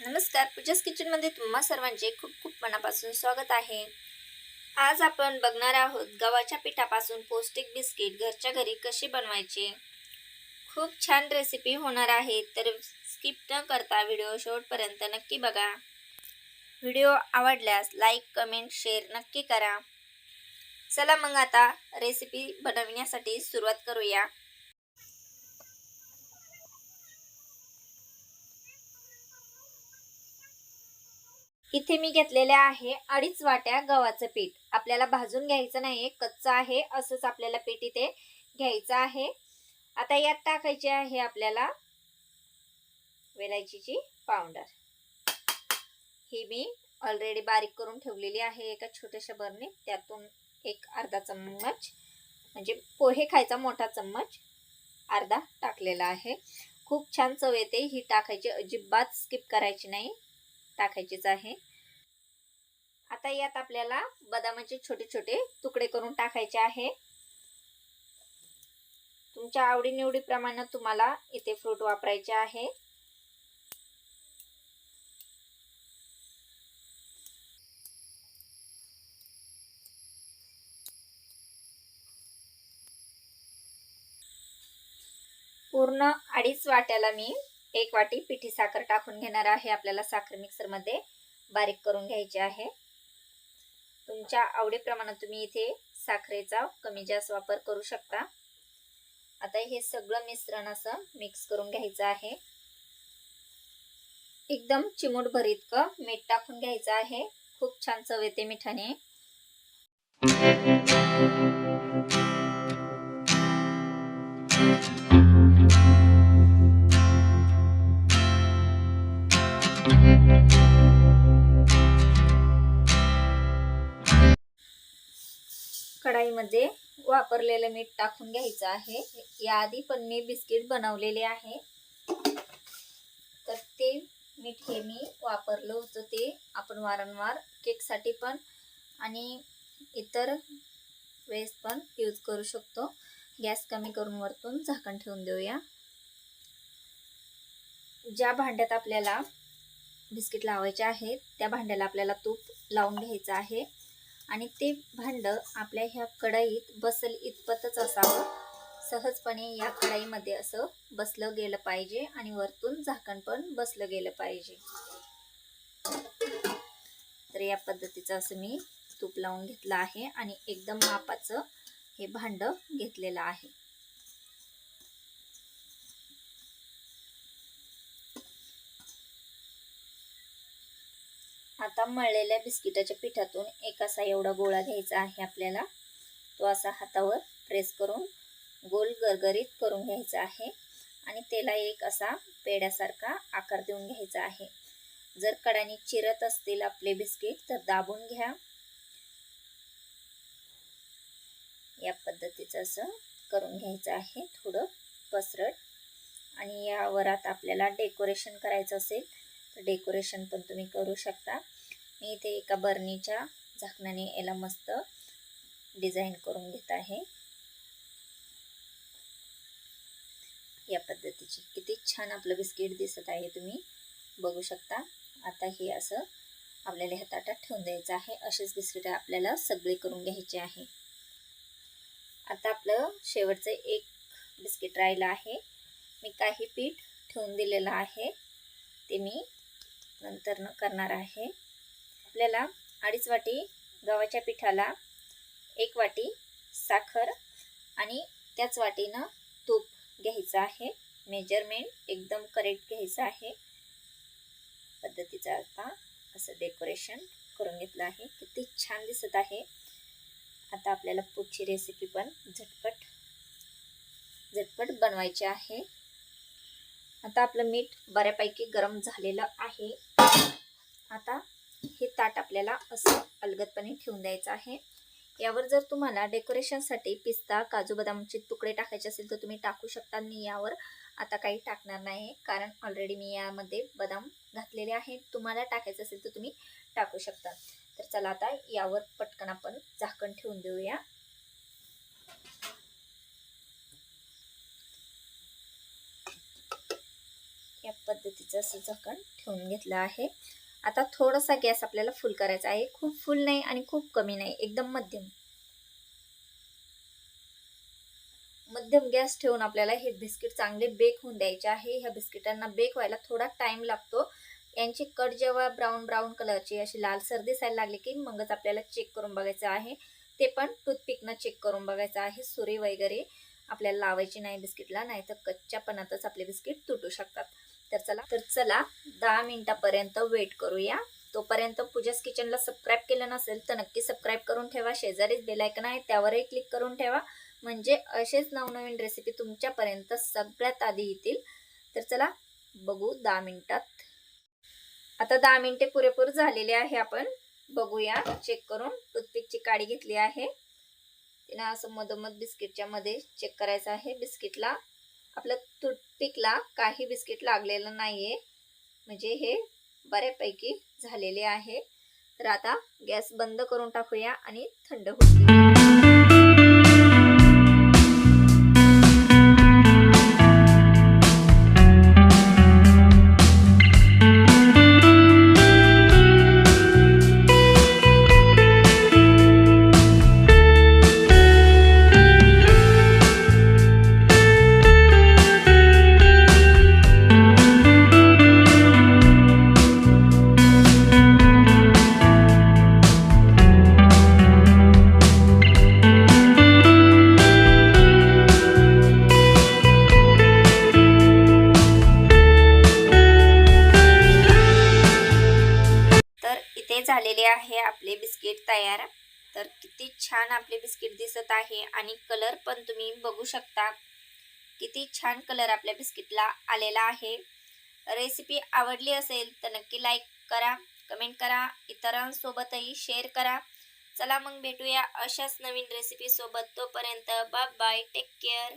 नमस्कार पूजास किचनमध्ये तुम्हा सर्वांचे खूप खूप मनापासून स्वागत आहे. आज आपण बघणार आहोत गव्हाच्या पिठापासून पौष्टिक बिस्किट घरच्या घरी कसे बनवायचे. खूप छान रेसिपी होणार आहे तर स्किप न करता व्हिडिओ शेवटपर्यंत नक्की बघा. व्हिडिओ आवडल्यास लाईक कमेंट शेअर नक्की करा. चला मग आता रेसिपी बनवण्यासाठी सुरुवात करूया. इथे मी घेतलेले आहे अडीच वाट्या गव्हाचं पीठ. आपल्याला भाजून घ्यायचं नाही कच्चं आहे असंच आपल्याला पीठ इथे घ्यायचं आहे. आता यात टाकायची आहे आपल्याला वेलायचीची पावडर. ही मी ऑलरेडी बारीक करून ठेवलेली आहे एका छोट्याशा बरणी त्यातून एक अर्धा चम्मच म्हणजे पोहे खायचा मोठा चम्मच अर्धा टाकलेला आहे. खूप छान चव येते. ही टाकायची अजिबात स्किप करायची नाही. टाकायचीच आहे. आता यात आपल्याला बदामाचे छोटे छोटे तुकडे करून टाकायचे आहे. तुमच्या आवडीनिवडीप्रमाणे तुम्हाला इथे फ्रूट वापरायचे आहे. पूर्ण अडीच वाट्याला मी एक वाटी पिठी साखर टाकून घेणार आहे. आपल्याला साखर मिक्सरमध्ये बारीक करून घ्यायची आहे. तुमच्या आवडीप्रमाणे तुम्ही इथे साखरेचा कमी जास्त वापर करू शकता. आता हे सगळं मिश्रण असं मिक्स करून घ्यायचं आहे. एकदम चिमूटभर इतकं मीठ टाकून घ्यायचं आहे. खूप छान चव येते मिठाने. कढाईमध्ये वापरलेलं मीठ टाकून घ्यायचं आहे. याआधी पण मी बिस्किट बनवलेले आहे. तर ते मीठ हे मी वापरलं होतं ते आपण वारंवार केकसाठी पण आणि इतर वेळेस पण यूज करू शकतो. गॅस कमी करून वरतून झाकण ठेवून देऊया. ज्या भांड्यात आपल्याला बिस्किट लावायचे आहेत त्या भांड्याला आपल्याला तूप लावून घ्यायचं आहे. आणि ते भांडं आपल्या ह्या कढईत बसल इतपतच असावं. सहजपणे या कढईमध्ये असं बसलं गेलं पाहिजे आणि वरतून झाकण पण बसलं गेलं पाहिजे. तर या पद्धतीचं असं मी तूप लावून घेतलं आहे आणि एकदम मापाचं हे भांडं घेतलेलं आहे. आता मळलेल्या बिस्किटाच्या पिठातून एक असा एवढा गोळा घ्यायचा आहे आपल्याला. तो असा हातावर प्रेस करून गोल गरगरीत करून घ्यायचा आहे. आणि त्याला एक असा पेड्यासारखा आकार देऊन घ्यायचा आहे. जर कडाने चिरत असतील आपले बिस्किट तर दाबून घ्या. या पद्धतीचं असं करून घ्यायचं आहे. थोडं पसरट. आणि यावर आता आपल्याला डेकोरेशन करायचं असेल तर डेकोरेशन पण तुम्ही करू शकता. मी इथे एका बर्नीच्या झाकणाने याला मस्त डिझाईन करून घेत आहे. या पद्धतीची. किती छान आपलं बिस्किट दिसत आहे तुम्ही. बघू शकता. आता हे असं आपल्याला ह्या ताटात ठेवून द्यायचं आहे. असेच बिस्किट आपल्याला सगळे करून घ्यायचे आहे. आता आपलं शेवटचं एक बिस्किट राहिलं आहे. मी काही पीठ ठेवून दिलेलं आहे. ते मी नंतर करणार आहे. आपल्याला अडीच वाटी गव्हाच्या पिठाला एक वाटी साखर आणि त्याच वाटीनं तूप घ्यायचं आहे. मेजरमेंट एकदम करेक्ट घ्यायचं आहे. पद्धतीचा आता असं डेकोरेशन करून घेतलं आहे. किती छान दिसत आहे. आता आपल्याला पुढची रेसिपी पण झटपट झटपट बनवायची आहे. आता आपलं मीठ बऱ्यापैकी गरम झालेलं आहे. आता हे ताट आपल्याला असं अलगदपणे ठेवून द्यायचं आहे. यावर जर तुम्हाला डेकोरेशनसाठी पिस्ता काजू बदामचे तुकडे टाकायचे असेल तर तुम्ही टाकू शकता. मी यावर आता काही टाकणार नाही कारण ऑलरेडी मी यामध्ये बदाम घातलेले आहेत. तुम्हाला टाकायचं असेल तर तुम्ही टाकू शकता. तर चला आता यावर पटकन आपण झाकण ठेवून देऊया. या पद्धतीचं असं झाकण ठेवून घेतलं आहे. आता थोडासा गॅस आपल्याला फुल करायचा आहे. खूप फुल नाही आणि खूप कमी नाही. एकदम मध्यम. मध्यम गॅस ठेवून आपल्याला हे बिस्किट चांगले बेक होऊन द्यायचे आहे. ह्या बिस्किटांना बेक व्हायला थोडा टाइम लागतो. यांची कट जेव्हा ब्राऊन ब्राऊन कलरची अशी लालसर दिसायला लागली की मगच आपल्याला चेक करून बघायचं आहे. ते पण टूथपिकनं चेक करून बघायचं आहे. सुरी वगैरे आपल्याला लावायची नाही बिस्किटला नाही तर कच्च्यापणातच आपले बिस्किट तुटू शकतात. तर चला तर चला दहा मिनिटापर्यंत वेट करूया. तोपर्यंत पूजास किचनला सबस्क्राईब केलं नसेल तर नक्की सबस्क्राईब करून ठेवा. शेजारीच बेलायकन आहे त्यावरही क्लिक करून ठेवा. म्हणजे असेच नवनवीन रेसिपी तुमच्यापर्यंत सगळ्यात आधी येतील. तर चला बघू दहा मिनिटात. आता दहा मिनिटे पुरेपूर झालेले आहे आपण. बघूया चेक करून. टूथपिकची काडी घेतली आहे. तिला असं मधोमध बिस्किटच्या मध्ये चेक करायचं आहे. बिस्किटला आपल्या तुटपिकला काही बिस्किट लागलेलं नाहीये. म्हणजे हे बऱ्यापैकी झालेले आहे. तर आता गॅस बंद करून टाकूया आणि थंड होऊया झालेले आहे आपले बिस्किट तयार. तर किती छान आपले बिस्किट दिसत आहे आणि कलर पण तुम्ही बघू शकता. किती छान कलर आपल्या बिस्किटला आलेला आहे. रेसिपी आवडली असेल तर नक्की लाईक करा कमेंट करा इतरांसोबतही शेअर करा. चला मग भेटूया अशाच नवीन रेसिपी सोबत. तोपर्यंत बाय बाय टेक केअर